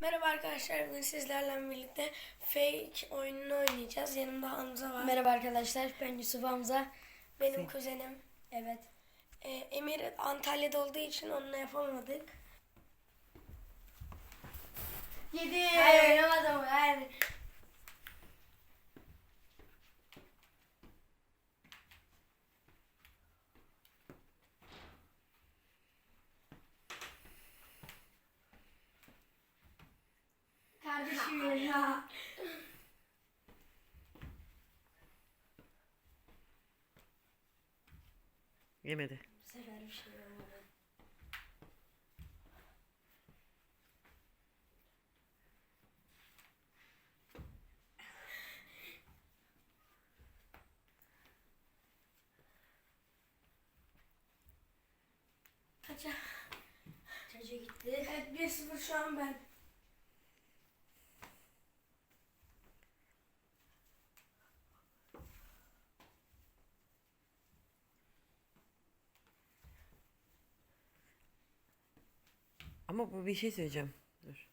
Merhaba arkadaşlar, bugün sizlerle birlikte Fake oyununu oynayacağız. Yanımda Hamza var. Merhaba arkadaşlar ben Yusuf Hamza. Benim kuzenim. Evet. Ee, Emir Antalya'da olduğu için onunla yapamadık. Yedi. Hayır oynamadım. Hayır. Kardeşim ya. Yemedi. Bu sefer bir şey olmadı. Kaça? Çocuğa gitti. Evet 1-0 şu an ben. Ama bu bir şey söyleyeceğim. Dur.